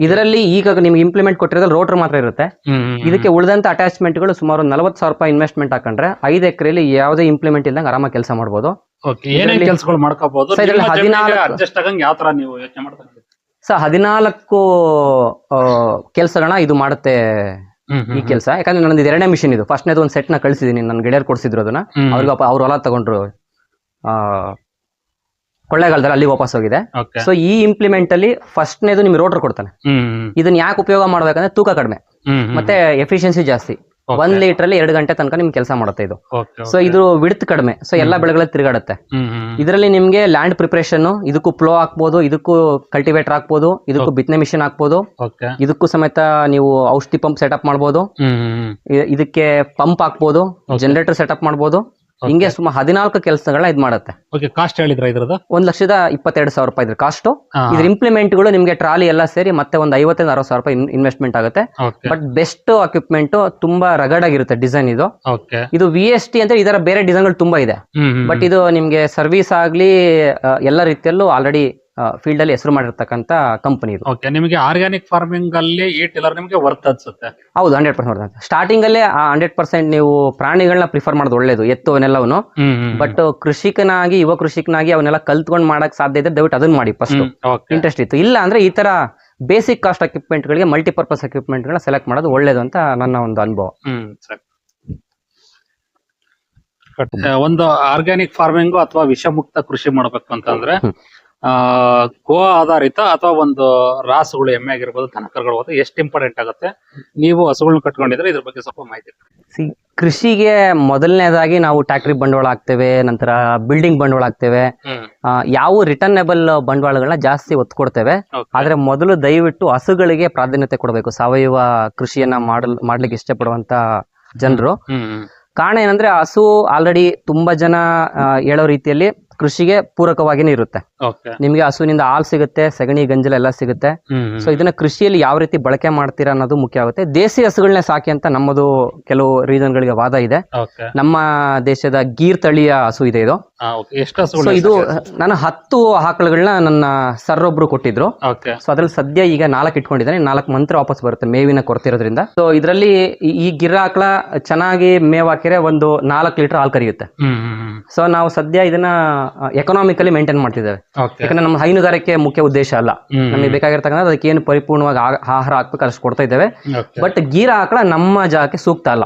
ಇದರಲ್ಲಿ ಈಗ ನಿಮ್ಗೆ ಇಂಪ್ಲಿಮೆಂಟ್ ಕೊಟ್ಟಿರೋದ್ರಲ್ಲಿ ರೋಟರ್ ಮಾತ್ರ ಇರುತ್ತೆ. ಇದಕ್ಕೆ ಉಳಿದಂತ ಅಟ್ಯಾಚ್ಮೆಂಟ್ಗಳು ಸುಮಾರು ನಲವತ್ತು ಸಾವಿರ ರೂಪಾಯಿ ಇನ್ವೆಸ್ಟ್ಮೆಂಟ್ ಹಾಕೊಂಡ್ರೆ ಐದು ಎಕರೆಯಲ್ಲಿ ಯಾವುದೇ ಇಂಪ್ಲಿಮೆಂಟ್ ಇಲ್ಲದಂಗೆ ಆರಾಮಾಗಿ ಕೆಲಸ ಮಾಡಬಹುದು ಸರ್, ಹದಿನಾಲ್ಕು- ಕೆಲಸಗಳನ್ನ ಇದು ಮಾಡುತ್ತೆ ಈ ಕೆಲಸ. ಯಾಕಂದ್ರೆ ನನ್ನದು ಎರಡನೇ ಮಿಷಿನ್ ಇದು. ಫಸ್ಟ್ನೇದು ಒಂದು ಸೆಟ್ನ ಕಳಿಸಿದೀನಿ ನನ್ನ ಗೆಳೆಯರು ಕೊಡಿಸಿದ್ರು ಅದನ್ನ. ಅವ್ರಿಗೆ ಅವ್ರ ಹೊಲ ತಗೊಂಡ್ರು. ಆ, ಕೊಳ್ಳೇಗಾಲದಲ್ಲಿ ಅಲ್ಲಿ ವಾಪಸ್ ಹೋಗಿದೆ. ಸೊ ಈ ಇಂಪ್ಲಿಮೆಂಟ್ ಅಲ್ಲಿ ಫಸ್ಟ್ನೇದು ನಿಮ್ಗೆ ರೋಟರ್ ಕೊಡ್ತಾನೆ. ಇದನ್ನ ಯಾಕೆ ಉಪಯೋಗ ಮಾಡ್ಬೇಕಂದ್ರೆ ತೂಕ ಕಡಿಮೆ. ಮತ್ತೆ ಎಫಿಷಿಯನ್ಸಿ ಜಾಸ್ತಿ. ಒಂದ್ ಲೀಟರ್ ಅಲ್ಲಿ ಎರಡು ಗಂಟೆ ತನಕ ನಿಮ್ಗೆ ಕೆಲಸ ಮಾಡುತ್ತೆ ಇದು. ಸೊ ಇದು ವಿಡ್ತ್ ಕಡಿಮೆ. ಸೊ ಎಲ್ಲಾ ಬೆಳೆಗಳ ತಿರುಗಾಡುತ್ತೆ. ಇದರಲ್ಲಿ ನಿಮ್ಗೆ ಲ್ಯಾಂಡ್ ಪ್ರಿಪರೇಷನ್ ಇದಕ್ಕೂ ಪ್ಲೋ ಹಾಕ್ಬೋದು ಇದಕ್ಕೂ ಕಲ್ಟಿವೇಟರ್ ಹಾಕ್ಬೋದು ಇದಕ್ಕೂ ಬಿತ್ತನೆ ಮಿಷಿನ್ ಹಾಕ್ಬೋದು. ಇದಕ್ಕೂ ಸಮೇತ ನೀವು ಔಷಧಿ ಪಂಪ್ ಸೆಟಪ್ ಮಾಡ್ಬೋದು. ಇದಕ್ಕೆ ಪಂಪ್ ಹಾಕ್ಬೋದು ಜನರೇಟರ್ ಸೆಟಪ್ ಮಾಡ್ಬೋದು. ಹಿಂಗೆ ಸುಮಾರು ಹದಿನಾಲ್ಕು ಕೆಲಸಗಳನ್ನ ಇದು ಮಾಡುತ್ತೆ. ಓಕೆ ಕಾಸ್ಟ್ ಹೇಳಿದ್ರ ಇದ್ರದ್ದು? ಒಂದ್ ಲಕ್ಷದ ಇಪ್ಪತ್ತೆರಡು ಸಾವಿರ ರೂಪಾಯಿ ಇದ್ರ ಕಾಸ್ಟ್ ಇದ್ರ ಇದ್ರ ಇಂಪ್ಲಿಮೆಂಟ್ಗಳು ನಿಮ್ಗೆ ಟ್ರಾಲಿ ಎಲ್ಲ ಸೇರಿ ಮತ್ತೆ ಒಂದ್ ಐವತ್ತೈದು ಅರವತ್ತು ಸಾವಿರ ರೂಪಾಯಿ ಇನ್ವೆಸ್ಟ್ಮೆಂಟ್ ಆಗುತ್ತೆ. ಬಟ್ ಬೆಸ್ಟ್ ಅಕ್ವಿಪ್ಮೆಂಟ್ ತುಂಬಾ ರಗಡ್ ಆಗಿರುತ್ತೆ ಡಿಸೈನ್ ಇದು ಇದು ವಿ ಎಸ್ ಟಿ ಅಂದ್ರೆ ಇದರ ಬೇರೆ ಡಿಸೈನ್ಗಳು ತುಂಬಾ ಇದೆ. ಬಟ್ ಇದು ನಿಮ್ಗೆ ಸರ್ವಿಸ್ ಆಗ್ಲಿ ಎಲ್ಲ ರೀತಿಯಲ್ಲೂ ಆಲ್ರೆಡಿ ಫೀಲ್ಡ್ ಅಲ್ಲಿ ಹೆಸರು ಮಾಡಿರ್ತಕ್ಕಂತ ಕಂಪನಿ ಇದು. ಓಕೆ ನಿಮಗೆ ಆರ್ಗ್ಯಾನಿಕ್ ಫಾರ್ಮಿಂಗ್ ಅಲ್ಲಿ ಈ ಟಿಲ್ಲರ್ ನಿಮಗೆ ವರ್ತ್ ಅನ್ಸುತ್ತೆ. ಹೌದು ಹಂಡ್ರೆಡ್ ಪರ್ಸೆಂಟ್ ಸ್ಟಾರ್ಟಿಂಗ್ ಅಲ್ಲೇ ಹಂಡ್ರೆಡ್ ಪರ್ಸೆಂಟ್ ನೀವು ಪ್ರಾಣಿಗಳನ್ನ ಪ್ರಿಫರ್ ಮಾಡೋದು ಒಳ್ಳೇದು ಎತ್ತು ಅವನ್ನೆಲ್ಲವನ್ನು ಹ್ಮ್ ಹ್ಮ್. ಬಟ್ ಕೃಷಿಕನಾಗಿ ಯುವ ಕೃಷಿಕನಾಗಿ ಅವನ್ನೆಲ್ಲ ಕಲ್ತ್ಕೊಂಡ್ ಮಾಡಕ್ ಸಾಧ್ಯ ಇದೆ ದಯವಿಟ್ಟು ಅದನ್ನ ಮಾಡಿ ಫಸ್ಟ್ ಇಂಟ್ರೆಸ್ಟ್ ಇತ್ತು. ಇಲ್ಲ ಅಂದ್ರೆ ಈ ತರ ಬೇಸಿಕ್ ಕಾಸ್ಟ್ ಎಕ್ವಿಪ್ಮೆಂಟ್ ಗಳಿಗೆ ಮಲ್ಟಿಪರ್ಪಸ್ ಎಕ್ವಿಪ್ಮೆಂಟ್ ಗಳನ್ನ ಸೆಲೆಕ್ಟ್ ಮಾಡೋದು ಒಳ್ಳೇದು ಅಂತ ನನ್ನ ಒಂದು ಅನುಭವ. ಒಂದು ಆರ್ಗ್ಯಾನಿಕ್ ಫಾರ್ಮಿಂಗ್ ಅಥವಾ ವಿಷಮುಕ್ತ ಕೃಷಿ ಮಾಡ್ಬೇಕು ಅಂತಂದ್ರೆ. ಆ ಗೋ ಆಧಾರಿತ ಅಥವಾ ಒಂದು ರಾಸುಗಳು ಎಮ್ಮೆ ಆಗಿರ್ಬೋದು ದನಕರುಗಳು ಎಷ್ಟು ಇಂಪಾರ್ಟೆಂಟ್ ಆಗುತ್ತೆ? ನೀವು ಹಸುಗಳನ್ನ ಕಟ್ಕೊಂಡಿದ್ರೆ ಇದ್ರ ಬಗ್ಗೆ ಸ್ವಲ್ಪ ಮಾಹಿತಿ ಸಿ ಕೃಷಿಗೆ ಮೊದಲನೇದಾಗಿ ನಾವು ಟ್ಯಾಕ್ಟ್ರಿ ಬಂಡವಾಳ ಹಾಕ್ತೇವೆ ನಂತರ ಬಿಲ್ಡಿಂಗ್ ಬಂಡವಾಳ ಹಾಕ್ತೇವೆ. ಯಾವ ರಿಟರ್ನೇಬಲ್ ಬಂಡವಾಳಗಳನ್ನ ಜಾಸ್ತಿ ಒತ್ತು ಕೊಡ್ತೇವೆ. ಆದ್ರೆ ಮೊದಲು ದಯವಿಟ್ಟು ಹಸುಗಳಿಗೆ ಪ್ರಾಧಾನ್ಯತೆ ಕೊಡಬೇಕು. ಸಾವಯವ ಕೃಷಿಯನ್ನ ಮಾಡಲ್ ಮಾಡ್ಲಿಕ್ಕೆ ಇಷ್ಟಪಡುವಂತ ಜನರು. ಕಾರಣ ಏನಂದ್ರೆ ಹಸು ಆಲ್ರೆಡಿ ತುಂಬಾ ಜನ ಹೇಳೋ ರೀತಿಯಲ್ಲಿ ಕೃಷಿಗೆ ಪೂರಕವಾಗಿನೇ ಇರುತ್ತೆ. ನಿಮ್ಗೆ ಹಸುವಿನಿಂದ ಹಾಲು ಸಿಗುತ್ತೆ ಸಗಣಿ ಗಂಜಲ ಎಲ್ಲ ಸಿಗುತ್ತೆ. ಸೊ ಇದನ್ನ ಕೃಷಿಯಲ್ಲಿ ಯಾವ ರೀತಿ ಬಳಕೆ ಮಾಡ್ತೀರಾ ಅನ್ನೋದು ಮುಖ್ಯ ಆಗುತ್ತೆ. ದೇಸಿ ಹಸುಗಳನ್ನೇ ಸಾಕಿ ಅಂತ ನಮ್ಮದು ಕೆಲವು ರೀಸನ್ ಗಳಿಗೆ ವಾದ ಇದೆ. ನಮ್ಮ ದೇಶದ ಗೀರ್ ತಳಿಯ ಹಸು ಇದೆ ಇದು. ಸೊ ಇದು ನಾನು ಹತ್ತು ಆಕಳುಗಳನ್ನ ನನ್ನ ಸರ್ ಒಬ್ರು ಕೊಟ್ಟಿದ್ರು ಸೊ ಅದ್ರಲ್ಲಿ ಸದ್ಯ ಈಗ ನಾಲ್ಕು ಇಟ್ಕೊಂಡಿದ್ದಾನೆ. ನಾಲ್ಕು ಮಂತ್ರ ವಾಪಸ್ ಬರುತ್ತೆ ಮೇವಿನ ಕೊರತಿರೋದ್ರಿಂದ. ಸೊ ಇದರಲ್ಲಿ ಈ ಗಿರ ಆಕಳ ಚೆನ್ನಾಗಿ ಮೇವ್ ಹಾಕಿದ್ರೆ ಒಂದು ನಾಲ್ಕು ಲೀಟರ್ ಹಾಲು ಕರಿಯುತ್ತೆ. ಸೊ ನಾವು ಸದ್ಯ ಇದನ್ನ ಎಕನಾಮಿಕಲಿ ಮೇಂಟೈನ್ ಮಾಡ್ತಿದ್ದೇವೆ. ಯಾಕಂದ್ರೆ ನಮ್ಮ ಹೈನುಗಾರಿಕೆ ಮುಖ್ಯ ಉದ್ದೇಶ ಅಲ್ಲ. ನಮಗೆ ಬೇಕಾಗಿರ್ತಕ್ಕಂಥ ಅದಕ್ಕೆ ಏನು ಪರಿಪೂರ್ಣವಾಗಿ ಆಹಾರ ಹಾಕ್ಬೇಕು ಅಷ್ಟು ಕೊಡ್ತಾ ಇದ್ದೇವೆ ಬಟ್ ಗೀರ ಆಕಳ ನಮ್ಮ ಜಾಗಕ್ಕೆ ಸೂಕ್ತ ಅಲ್ಲ.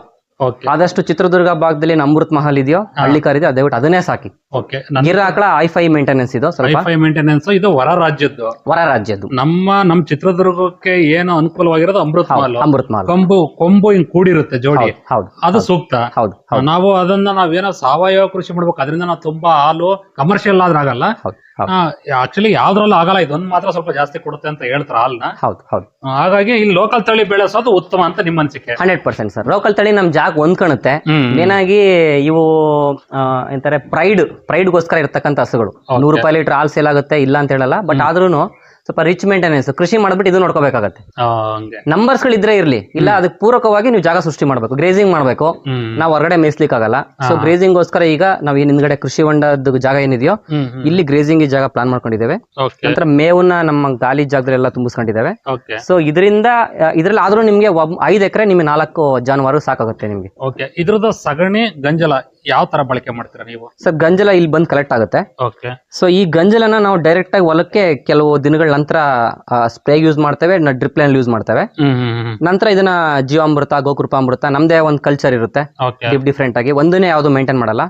ಆದಷ್ಟು ಚಿತ್ರದುರ್ಗ ಭಾಗದಲ್ಲಿ ಅಮೃತ್ ಮಹಲ್ ಇದೆಯೋ ಹಳ್ಳಿ ಕಾರ್ ಇದೆಯೋ ದಯವಿಟ್ಟು ಅದನ್ನೇ ಸಾಕಿ. ಓಕೆ ಗಿರ ಹೈ ಫೈ ಮೇಂಟೆನೆನ್ಸ್ ಇದು ಸ್ವಲ್ಪ? ಮೇಂಟೆನೆನ್ಸ್ ಇದು ಹೊರ ರಾಜ್ಯದ್ದು. ಹೊರ ರಾಜ್ಯದ್ದು. ನಮ್ಮ ನಮ್ ಚಿತ್ರದುರ್ಗಕ್ಕೆ ಏನು ಅನುಕೂಲವಾಗಿರೋದು ಅಮೃತ ಮಹಲ್. ಅಮೃತ್ ಮಹಲ್. ಕೊಂಬು ಕೊಂಬು ಹಿಂಗ್ ಕೂಡಿರುತ್ತೆ ಜೋಡಿ. ಹೌದು ಅದು ಸೂಕ್ತ. ಹೌದು ನಾವು ಅದನ್ನ ನಾವೇನೋ ಸಾವಯವ ಕೃಷಿ ಮಾಡ್ಬೇಕು ಅದರಿಂದ ನಾವು ತುಂಬಾ ಹಾಲು ಕಮರ್ಷಿಯಲ್ ಆದ್ರೆ ಆಗಲ್ಲ. ಆಕ್ಚುಲಿ ಯಾವ್ದ್ರಲ್ಲೂ ಆಗಲ್ಲ ಇದೊಂದು ಮಾತ್ರ ಸ್ವಲ್ಪ ಜಾಸ್ತಿ ಕೊಡುತ್ತೆ ಅಂತ ಹೇಳ್ತಾರೆ ಹಾಲ್ನ. ಹೌದು ಹೌದು. ಹಾಗಾಗಿ ಇಲ್ಲಿ ಲೋಕಲ್ ತಳಿ ಬೆಳೆಸೋದು ಉತ್ತಮ ಅಂತ ನಿಮ್ಮ ಅನ್ಸಿಕೆ. Hundred percent sir. ಲೋಕಲ್ ತಳಿ ನಮ್ ಜಾಗ ಹೊಂದ್ಕೊಳುತ್ತೆ ಕಾಣುತ್ತೆ. ಏನಾಗಿ ಇವು ಎಂತಾರೆ ಪ್ರೈಡ್ ಪ್ರೈಡ್ಗೋಸ್ಕರ ಇರ್ತಕ್ಕಂಥ ಹಸುಗಳು. ನೂರು ರೂಪಾಯಿ ಲೀಟರ್ ಹಾಲ್ ಸೇಲ್ ಆಗುತ್ತೆ ಇಲ್ಲ ಅಂತ ಹೇಳಲ್ಲ. ಬಟ್ ಆದ್ರೂ ಸ್ವಲ್ಪ ರಿಚ್ ಮೇಂಟೆನೆನ್ಸ್ ಕೃಷಿ ಮಾಡ್ಬಿಟ್ಟು ಇದು ನೋಡ್ಕೋಬೇಕಾಗತ್ತೆ. ಹಂಗೆ. ನಂಬರ್ಸ್ಗಳು ಇದ್ರೆ ಇರ್ಲಿ. ಇಲ್ಲ ಅದಕ್ಕೆ ಪೂರಕವಾಗಿ ನೀವು ಜಾಗ ಸೃಷ್ಟಿ ಮಾಡ್ಬೇಕು. ಗ್ರೇಸಿಂಗ್ ಮಾಡ್ಬೇಕು. ನಾವು ಹೊರಗಡೆ ಮೇಯಿಸ್ಲಿಕ್ಕೆ ಆಗಲ್ಲ ಸೊ ಗ್ರೇಜಿಂಗ್ ಗೋಸ್ಕರ ಈಗ ನಾವು ಏನ್ ಹಿಂದ್ಗಡೆ ಕೃಷಿ ಹೊಂಡದ ಜಾಗ ಏನಿದೆಯೋ ಇಲ್ಲಿ ಗ್ರೇಸಿಂಗ್ ಜಾಗ ಪ್ಲಾನ್ ಮಾಡ್ಕೊಂಡಿದ್ದೇವೆ. ನಂತರ ಮೇವನ್ನ ನಮ್ಮ ಗಾಲಿ ಜಾಗದಲ್ಲೆಲ್ಲ ತುಂಬಿಸ್ಕೊಂಡಿದ್ದೇವೆ. ಸೊ ಇದರಿಂದ ಇದ್ರಲ್ಲಿ ಆದ್ರೂ ನಿಮ್ಗೆ ಐದು ಎಕರೆ ನಿಮ್ಗೆ ನಾಲ್ಕು ಜಾನುವಾರು ಸಾಕಾಗುತ್ತೆ ನಿಮ್ಗೆ. ಓಕೆ ಇದ್ರದ್ದು ಸಗಣಿ ಗಂಜಲ ಯಾವ ತರ ಬಳಕೆ ಮಾಡ್ತೀರಾ ನೀವು? ಸರ್ ಗಂಜಲ ಇಲ್ಲಿ ಬಂದು ಕಲೆಕ್ಟ್ ಆಗುತ್ತೆ. ಸೊ ಈ ಗಂಜಲನ ನಾವು ಡೈರೆಕ್ಟ್ ಆಗಿ ಹೊಲಕ್ಕೆ ಕೆಲವು ದಿನಗಳ ನಂತರ ಸ್ಪ್ರೇ ಯೂಸ್ ಮಾಡ್ತೇವೆ ಡ್ರಿಪ್ ಲೈನ್ ಯೂಸ್ ಮಾಡ್ತೇವೆ. ನಂತರ ಇದನ್ನ ಜೀವಾಮೃತ ಗೋಕೃಪಾಮೃತ ನಮ್ದೇ ಒಂದು ಕಲ್ಚರ್ ಇರುತ್ತೆ. ಡಿಫ್ ಡಿಫ್ರೆಂಟ್ ಆಗಿ. ಒಂದನ್ನೇ ಯಾವ್ದು ಮೇಂಟೈನ್ ಮಾಡಲ್ಲ.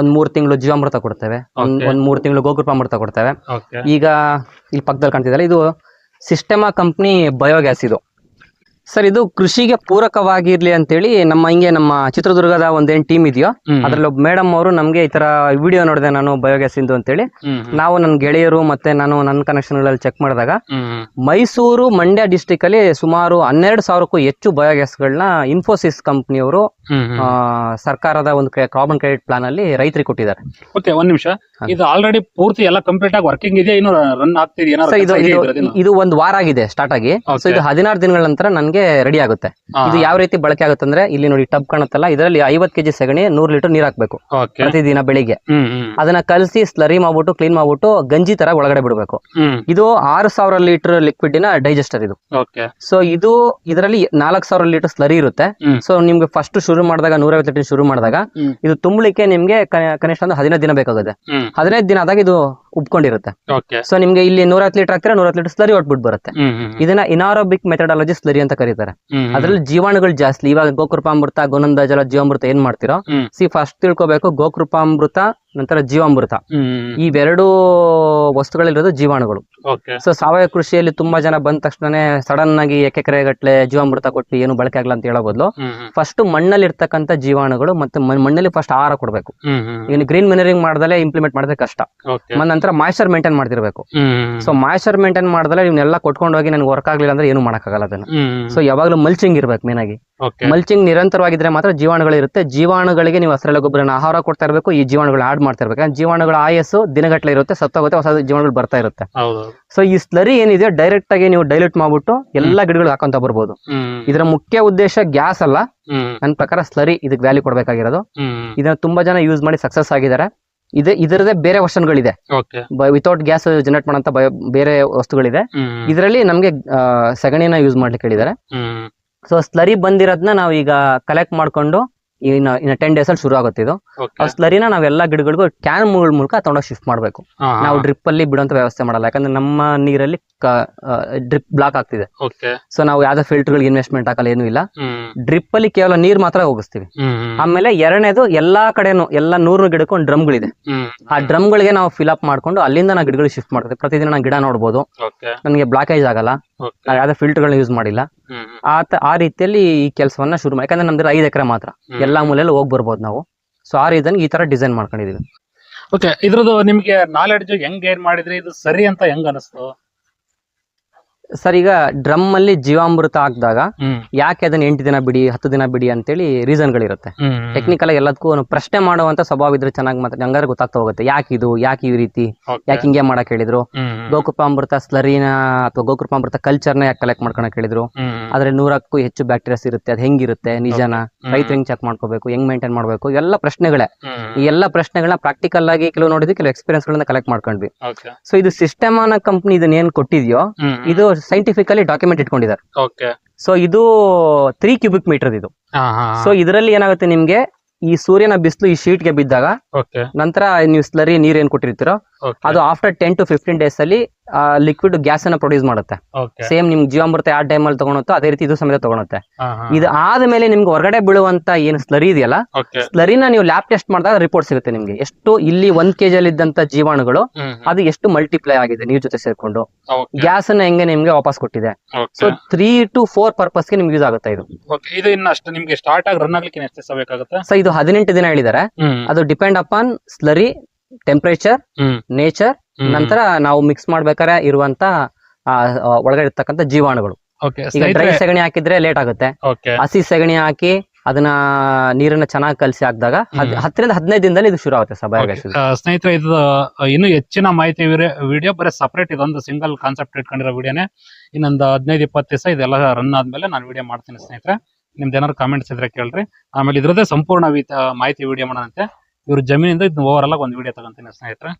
ಒಂದ್ ಮೂರ್ ತಿಂಗಳು ಜೀವಾಮೃತ ಕೊಡ್ತೇವೆ. ಒಂದ್ ಮೂರ್ ತಿಂಗಳು ಗೋಕೃಪಾಮೃತ ಕೊಡ್ತೇವೆ. ಈಗ ಇಲ್ಲಿ ಪಕ್ಕದಲ್ಲಿ ಕಾಣ್ತಿದ್ದಾರೆ ಇದು ಸಿಸ್ಟಮಾ ಕಂಪ್ನಿ ಬಯೋಗ್ಯಾಸ್ ಇದು. ಸರ್ ಇದು ಕೃಷಿಗೆ ಪೂರಕವಾಗಿರ್ಲಿ ಅಂತೇಳಿ ನಮ್ಮ ಹಿಂಗೆ ನಮ್ಮ ಚಿತ್ರದುರ್ಗದ ಒಂದೇನ್ ಟೀಮ್ ಇದೆಯೋ ಅದ್ರಲ್ಲಿ ಒಬ್ಬ ಮೇಡಮ್ ಅವರು ನಮ್ಗೆ ಈ ತರ ವಿಡಿಯೋ ನೋಡಿದೆ ನಾನು ಬಯೋಗ್ಯಾಸ್ ಇಂದು ಅಂತೇಳಿ. ನಾವು ನನ್ನ ಗೆಳೆಯರು ಮತ್ತೆ ನಾನು ನನ್ನ ಕನೆಕ್ಷನ್ಗಳಲ್ಲಿ ಚೆಕ್ ಮಾಡಿದಾಗ ಮೈಸೂರು ಮಂಡ್ಯ ಡಿಸ್ಟಿಕ್ ಅಲ್ಲಿ ಸುಮಾರು ಹನ್ನೆರಡು ಸಾವಿರಕ್ಕೂ ಹೆಚ್ಚು ಬಯೋಗ್ಯಾಸ್ಗಳನ್ನ ಇನ್ಫೋಸಿಸ್ ಕಂಪ್ನಿಯವರು ಸರ್ಕಾರದ ಒಂದು ಕಾಮನ್ ಕ್ರೆಡಿಟ್ ಪ್ಲಾನ್ ಅಲ್ಲಿ ರೈತರಿಗೆ ಕೊಟ್ಟಿದ್ದಾರೆ. ಓಕೆ ಒಂದ್ ನಿಮಿಷ. ಇದು ಆಲ್ರೆಡಿ ಪೂರ್ತಿ ಎಲ್ಲ ಕಂಪ್ಲೀಟ್ ಆಗಿ ವರ್ಕಿಂಗ್ ಇದೆಯಾ? ಇನ್ನು ರನ್ ಆಗ್ತಿದೆಯಾ? ಸೊ ಇದು ಇದು ಇದು ಒಂದು ವಾರ ಆಗಿದೆ ಸ್ಟಾರ್ಟ್ ಆಗಿ. ಸೊ ಇದು ಹದಿನಾರು ದಿನಗಳ ನಂತರ ನನಗೆ ರೆಡಿ ಆಗುತ್ತೆ. ಇದು ಯಾವ ರೀತಿ ಬಳಕೆ ಆಗುತ್ತೆ ಅಂದ್ರೆ ಇಲ್ಲಿ ನೋಡಿ ಟಬ್ ಕಾಣುತ್ತಲ್ಲ ಇದರಲ್ಲಿ ಐವತ್ ಕೆಜಿ ಸಗಣಿ ನೂರ್ ಲೀಟರ್ ನೀರ್ ಹಾಕ್ಬೇಕು. ಪ್ರತಿದಿನ ಬೆಳಿಗ್ಗೆ. ಅದನ್ನ ಕಲಸಿ ಸ್ಲರಿ ಮಾಡ್ಬಿಟ್ಟು ಕ್ಲೀನ್ ಮಾಡ್ಬಿಟ್ಟು ಗಂಜಿ ತರ ಒಳಗಡೆ ಬಿಡಬೇಕು. ಇದು ಆರು ಸಾವಿರ ಲೀಟರ್ ಲಿಕ್ವಿಡ್ನ ಡೈಜೆಸ್ಟರ್ ಇದು. ಸೊ ಇದು ಇದರಲ್ಲಿ ನಾಲ್ಕು ಸಾವಿರ ಲೀಟರ್ ಸ್ಲರಿ ಇರುತ್ತೆ. ಸೊ ನಿಮ್ಗೆ ಫಸ್ಟ್ ಶುರು ಮಾಡಿದಾಗ ನೂರೈವತ್ತು ಲೀಟರ್ ಶುರು ಮಾಡಿದಾಗ ಇದು ತುಂಬಲಿಕ್ಕೆ ನಿಮ್ಗೆ ಕನಿ- ಕನಿಷ್ಠ ಒಂದು ಹದಿನೈದು ದಿನ ಬೇಕಾಗುತ್ತೆ. ಹದಿನೈದು ದಿನ ಆದಾಗ ಇದು ಉಬ್ಕೊಂಡಿರುತ್ತೆ. ಓಕೆ ಸೊ ನಿಮ್ಗೆ ಇಲ್ಲಿ ನೂರೈವತ್ತು ಲೀಟರ್ ಹಾಕ್ತಾರೆ ನೂರ ಹತ್ತು ಲೀಟರ್ ಸ್ಲರಿ ಔಟ್ಬಿಟ್ ಬರುತ್ತೆ ಇದನ್ನ ಇನಾರೋಬಿಕ್ ಮೆಥಡಾಲಜಿ ಸ್ಲರಿ ಅಂತ ಕರೀತಾರೆ. ಅದ್ರಲ್ಲಿ ಜೀವಾಣುಗಳು ಜಾಸ್ತಿ ಇವಾಗ ಗೋಕೃಪಾಮೃತ ಗೋನಂದ ಜಲ ಜೀವಾಮೃತ ಏನ್ ಮಾಡ್ತಿರೋ ಸಿ ಫಸ್ಟ್ ತಿಳ್ಕೊಬೇಕು ಗೋಕೃಪಾಮೃತ ನಂತರ ಜೀವಾಮೃತ. ಇವೆರಡು ವಸ್ತುಗಳಿರೋದು ಜೀವಾಣುಗಳು. ಸೊ ಸಾವಯವ ಕೃಷಿಯಲ್ಲಿ ತುಂಬಾ ಜನ ಬಂದ ತಕ್ಷಣ ಸಡನ್ ಆಗಿ ಎಕೆರೆ ಗಟ್ಲೆ ಜೀವಾಮೃತ ಕೊಟ್ಟು ಏನು ಬಳಕೆ ಆಗಲ್ಲ ಅಂತ ಹೇಳಬಹುದು ಬದಲು ಫಸ್ಟ್ ಮಣ್ಣಲ್ಲಿ ಇರ್ತಕ್ಕಂಥ ಜೀವಾಣುಗಳು ಮತ್ತೆ ಮಣ್ಣಲ್ಲಿ ಫಸ್ಟ್ ಆಹಾರ ಕೊಡಬೇಕು. ಹ್ಮ್ ಗ್ರೀನ್ ಮಿನರಿಂಗ್ ಮಾಡದಲ್ಲೇ ಇಂಪ್ಲಿಮೆಂಟ್ ಮಾಡಿದ್ರೆ ಕಷ್ಟ. ಓಕೆ ನಂತರ ಮಾಯ್ಚರ್ ಮೇಂಟೈನ್ ಮಾಡ್ತಿರ್ಬೇಕು. ಸೊ ಮಾಯ್ಚರ್ ಮೇಂಟೈನ್ ಮಾಡಿದ್ರೆ ಇವನ್ನೆಲ್ಲ ಕೊಟ್ಕೊಂಡು ಹೋಗಿ ನನಗೆ ವರ್ಕ್ ಆಗ್ಲಿಲ್ಲ ಅಂದ್ರೆ ಏನು ಮಾಡೋಕ್ಕಾಗಲ್ಲ ಅದನ್ನ. ಸೊ ಯಾವಾಗಲೂ ಮಲ್ಚಿಂಗ್ ಇರ್ಬೇಕು ಮೇನ್ ಆಗಿ. ಮಲ್ಚಿಂಗ್ ನಿರಂತರವಾಗಿದ್ರೆ ಮಾತ್ರ ಜೀವಾಣುಗಳು ಇರುತ್ತೆ. ಜೀವಾಣುಗಳಿಗೆ ನೀವು ಹಸಿರೆಲೆ ಗೊಬ್ಬರನ ಆಹಾರ ಕೊಡ್ತಾ ಇರಬೇಕು ಈ ಜೀವಾಣುಗಳು ಆಡ್ ಮಾಡ್ತಾ ಇರ್ಬೇಕು. ಜೀವಾಣುಗಳ ಆಯಸ್ಸು ದಿನಗಟ್ಟಲೆ ಇರುತ್ತೆ ಸತ್ತೋಗುತ್ತೆ ಹೊಸ ಜೀವಾಣುಗಳು ಬರ್ತಾ ಇರುತ್ತೆ. ಸೊ ಈ ಸ್ಲರಿ ಏನಿದೆ ಡೈರೆಕ್ಟ್ ಆಗಿ ನೀವು ಡೈಲ್ಯೂಟ್ ಮಾಡ್ಬಿಟ್ಟು ಎಲ್ಲಾ ಗಿಡಗಳು ಹಾಕೊಂತ ಬರ್ಬೋದು. ಇದರ ಮುಖ್ಯ ಉದ್ದೇಶ ಗ್ಯಾಸ್ ಅಲ್ಲ. ನನ್ನ ಪ್ರಕಾರ ಸ್ಲರಿ ಇದಕ್ಕೆ ವ್ಯಾಲ್ಯೂ ಕೊಡಬೇಕಾಗಿರೋದು. ಇದನ್ನ ತುಂಬಾ ಜನ ಯೂಸ್ ಮಾಡಿ ಸಕ್ಸಸ್ ಆಗಿದ್ದಾರೆ. ಇದೆ ಇದರದೇ ಬೇರೆ ವರ್ಷನ್ಗಳಿದೆ ವಿತೌಟ್ ಗ್ಯಾಸ್ ಜನರೇಟ್ ಮಾಡಂತ ಬೇರೆ ವಸ್ತುಗಳಿದೆ. ಇದರಲ್ಲಿ ನಮಗೆ ಸಗಣಿನ ಯೂಸ್ ಮಾಡ್ಲಿಕ್ಕೆ ಹೇಳಿದ್ದಾರೆ. ಸೊ ಸ್ಲರಿ ಬಂದಿರೋದನ್ನ ನಾವು ಈಗ ಕಲೆಕ್ಟ್ ಮಾಡ್ಕೊಂಡು ಇನ್ನ ಇನ್ನ ಟೆನ್ ಡೇಸ್ ಅಲ್ಲಿ ಶುರು ಆಗುತ್ತೆ ಇದು. ಆ ಸ್ಲರಿನ ನಾವೆಲ್ಲ ಗಿಡಗಳಿಗೂ ಕ್ಯಾನ್ ಮೂಲಕ ತಗೊಂಡೋಗಿ ಶಿಫ್ಟ್ ಮಾಡಬೇಕು. ನಾವು ಡ್ರಿಪ್ ಅಲ್ಲಿ ಬಿಡುವಂತ ವ್ಯವಸ್ಥೆ ಮಾಡಲ್ಲ. ಯಾಕಂದ್ರೆ ನಮ್ಮ ನೀರಲ್ಲಿ ಡ್ರಿಪ್ ಬ್ಲಾಕ್ ಆಗ್ತಿದೆ. ಸೊ ನಾವು ಯಾವ್ದೇ ಫಿಲ್ಟರ್ಗಳಿಗೆ ಇನ್ವೆಸ್ಟ್ಮೆಂಟ್ ಹಾಕಲ್ಲ ಏನು ಇಲ್ಲ. ಡ್ರಿಪ್ ಅಲ್ಲಿ ಕೇವಲ ನೀರ್ ಮಾತ್ರ ಹೋಗಿಸ್ತೀವಿ. ಆಮೇಲೆ ಎರಡನೇದು ಎಲ್ಲಾ ಕಡೆನು ಎಲ್ಲಾ ನೂರು ಗಿಡಕ್ಕೂ ಒಂದು ಡ್ರಮ್ಗಳಿದೆ ಆ ಡ್ರಮ್ಗಳಿಗೆ ನಾವು ಫಿಲ್ ಅಪ್ ಮಾಡ್ಕೊಂಡು ಅಲ್ಲಿಂದ ನಾವು ಗಿಡಗಳು ಶಿಫ್ಟ್ ಮಾಡ್ತೀವಿ. ಪ್ರತಿದಿನ ನಾನು ಗಿಡ ನೋಡಬಹುದು ನನಗೆ ಬ್ಲಾಕೇಜ್ ಆಗಲ್ಲ. ಓಕೆ ನಾವು ಗಳನ್ನ ಯೂಸ್ ಮಾಡಿಲ್ಲ. ಆತ ಆ ರೀತಿಯಲ್ಲಿ ಈ ಕೆಲಸವನ್ನ ಶುರು ಮಾಡಿ. ಯಾಕಂದ್ರೆ ನಮ್ದು ಐದು ಎಕರೆ ಮಾತ್ರ. ಎಲ್ಲಾ ಮೂಲೆಯಲ್ಲಿ ಹೋಗಿ ಬರ್ಬೋದು ನಾವು. ಸೊ ಆ ರೀತಿಯಲ್ಲಿ ಈ ತರ ಡಿಸೈನ್ ಮಾಡ್ಕೊಂಡಿದೀವಿ. ಓಕೆ ಇದ್ರದ್ದು ನಿಮ್ಗೆ ನಾಲೆಡ್ಜ್ ಹೆಂಗ್ ಏನ್ ಮಾಡಿದ್ರೆ? ಇದು ಸರಿ ಅಂತ ಹೆಂಗ್ ಅನಿಸ್ತು? ಸರ್ ಈಗ ಡ್ರಮ್ ಅಲ್ಲಿ ಜೀವಾಮೃತ ಹಾಕಿದಾಗ ಯಾಕೆ ಅದನ್ನ ಎಂಟು ದಿನ ಬಿಡಿ ಹತ್ತು ದಿನ ಬಿಡಿ ಅಂತೇಳಿ ರೀಸನ್ ಗಳಿರುತ್ತೆ ಟೆಕ್ನಿಕಲ್ ಆಗಿ ಎಲ್ಲದಕ್ಕೂ ಒಂದು ಪ್ರಶ್ನೆ ಮಾಡುವಂತ ಸ್ವಭಾವ ಇದ್ರೆ ಚೆನ್ನಾಗಿ ಮಾತ್ರ ಹಂಗಾದ್ರೆ ಗೊತ್ತಾಗ್ತಾ ಹೋಗುತ್ತೆ. ಯಾಕೆ ಇದು? ಯಾಕೆ ಈ ರೀತಿ? ಯಾಕೆ ಹಿಂಗೆ ಮಾಡಕ್ ಹೇಳಿದ್ರು? ಗೋಕೃಪಾಮೃತ ಸ್ಲರಿನ ಅಥವಾ ಗೋಕೃಪಾಮೃತ ಕಲ್ಚರ್ನ ಯಾಕೆ ಕಲೆಕ್ಟ್ ಮಾಡ್ಕೊಳಕ್ ಹೇಳಿದ್ರು? ಆದ್ರೆ ನೂರಕ್ಕೂ ಹೆಚ್ಚು ಬ್ಯಾಕ್ಟೀರಿಯಾಸ್ ಇರುತ್ತೆ. ಅದು ಹೆಂಗಿರುತ್ತೆ? ನಿಜನ? ರೈತರು ಹೆಂಗ್ ಚೆಕ್ ಮಾಡ್ಕೋಬೇಕು? ಹೆಂಗ್ ಮೇಂಟೈನ್ ಮಾಡ್ಬೇಕು? ಎಲ್ಲ ಪ್ರಶ್ನೆಗಳೇ. ಈ ಎಲ್ಲ ಪ್ರಶ್ನೆಗಳನ್ನ ಪ್ರಾಕ್ಟಿಕಲ್ ಆಗಿ ಕೆಲವು ನೋಡಿದ್ವಿ ಕೆಲವು ಎಕ್ಸ್ಪೀರಿಯನ್ಸ್ ಗಳನ್ನ ಕಲೆಕ್ಟ್ ಮಾಡ್ಕೊಂಡ್ವಿ. ಸೊ ಇದು ಸಿಸ್ಟಮ್ ಅನ್ನೋ ಕಂಪ್ನಿ ಇದನ್ನ ಏನ್ ಕೊಟ್ಟಿದ್ಯೋ ಇದು ಸೈಂಟಿಫಿಕಲಿ ಡಾಕ್ಯುಮೆಂಟ್ ಇಟ್ಕೊಂಡಿದ್ದಾರೆ. ಓಕೆ ಸೊ ಇದು ತ್ರೀ ಕ್ಯೂಬಿಕ್ ಮೀಟರ್ ಇದು. ಸೊ ಇದರಲ್ಲಿ ಏನಾಗುತ್ತೆ ನಿಮ್ಗೆ ಈ ಸೂರ್ಯನ ಬಿಸಿಲು ಈ ಶೀಟ್ಗೆ ಬಿದ್ದಾಗ ನಂತರ ನೀವು ಸ್ಲರಿ ನೀರ್ ಏನ್ ಕೊಟ್ಟಿರ್ತೀರೋ ಅದು after ten to fifteen days ಅಲ್ಲಿ ಲಿಕ್ವಿಡ್ ಗ್ಯಾಸ್ ಅನ್ನ ಪ್ರೊಡ್ಯೂಸ್ ಮಾಡುತ್ತೆ. ಸೇಮ್ ನಿಮ್ಗೆ ಜೀವಾಮೃತ ಯಾವ ಅಲ್ಲಿ ತಗೊಳುತ್ತೋ ಅದೇ ರೀತಿ ಇದು ಸಮೇತ ತಗೊಳುತ್ತೆ. ಇದು ಆದ್ಮೇಲೆ ನಿಮ್ಗೆ ಹೊರಗಡೆ ಬೀಳುವಂತ ಏನು ಸ್ಲರಿ ಇದೆಯಲ್ಲ ಸ್ಲರಿನ ನೀವು ಲ್ಯಾಬ್ ಟೆಸ್ಟ್ ಮಾಡಿದಾಗ ರಿಪೋರ್ಟ್ ಸಿಗುತ್ತೆ ನಿಮ್ಗೆ. ಎಷ್ಟು ಇಲ್ಲಿ ಒಂದ್ ಕೆಜಿ ಅಲ್ಲಿ ಇದ್ದಂತ ಜೀವಾಣುಗಳು ಅದು ಎಷ್ಟು ಮಲ್ಟಿಪ್ಲೈ ಆಗಿದೆ ನೀರ್ ಜೊತೆ ಸೇರ್ಕೊಂಡು. ಗ್ಯಾಸ್ ಅನ್ನ ಹೆಂಗೆ ನಿಮ್ಗೆ ವಾಪಸ್ ಕೊಟ್ಟಿದೆ. ಸೊ ತ್ರೀ ಟು ಫೋರ್ ಪರ್ಪಸ್ಗೆ ನಿಮ್ಗೆ ಯೂಸ್ ಆಗುತ್ತೆ ಇದು. ಇದು ಇನ್ನ ಅಷ್ಟು ನಿಮ್ಗೆ ಸ್ಟಾರ್ಟ್ ಆಗಿ ರನ್ ಆಗ್ಲಿಕ್ಕೆ ಎಷ್ಟು ಸೊ ಇದು ಹದಿನೆಂಟು ದಿನ ಹೇಳಿದ್ದಾರೆ ಅದು depend upon slurry temperature nature ನಂತರ ನಾವು ಮಿಕ್ಸ್ ಮಾಡ್ಬೇಕಾದ್ರೆ ಇರುವಂತ ಒಳಗಡೆ ಇರ್ತಕ್ಕಂಥ ಜೀವಾಣುಗಳು. ಈಗ ಡ್ರೈ ಸೆಗಣಿ ಹಾಕಿದ್ರೆ ಲೇಟ್ ಆಗುತ್ತೆ. ಹಸಿ ಸೆಗಣಿ ಹಾಕಿ ಅದನ್ನ ನೀರನ್ನ ಚೆನ್ನಾಗಿ ಕಲಸಿ ಹಾಕಿದಾಗ. ಹತ್ತರಿಂದ ಹದಿನೈದು ದಿನದಲ್ಲಿ ಇದು ಶುರು ಆಗುತ್ತೆ ಸ್ನೇಹಿತರೆ ಇದು ಇನ್ನು ಇನ್ನೂ ಹೆಚ್ಚಿನ ಮಾಹಿತಿ ವಿಡಿಯೋ ಬರೀ ಸಪರೇಟ್ ಇದೊಂದು ಸಿಂಗಲ್ ಕಾನ್ಸೆಪ್ಟ್ ಇಟ್ಕೊಂಡಿರೋ ವಿಡಿಯೋನೇ ಇನ್ನೊಂದು ಹದಿನೈದು ಇಪ್ಪತ್ತು ದಿವಸ ಇದೆಲ್ಲ ರನ್ ಆದ್ಮೇಲೆ ನಾನು ವಿಡಿಯೋ ಮಾಡ್ತೀನಿ ಸ್ನೇಹಿತರೆ. ನಿಮ್ದು ಏನಾದ್ರು ಕಾಮೆಂಟ್ಸ್ ಇದ್ರೆ ಕೇಳ್ರಿ. ಆಮೇಲೆ ಇದ್ರದ್ದೇ ಸಂಪೂರ್ಣ ಮಾಹಿತಿ ವಿಡಿಯೋ ಮಾಡೋಣಂತೆ. ಇವ್ರ ಜಮೀನಿಂದ ಇದನ್ನ ಓವರ್ ಆಲ್ ಒಂದು ವಿಡಿಯೋ ತಗೊಂತೀನಿ ಸ್ನೇಹಿತರೆ.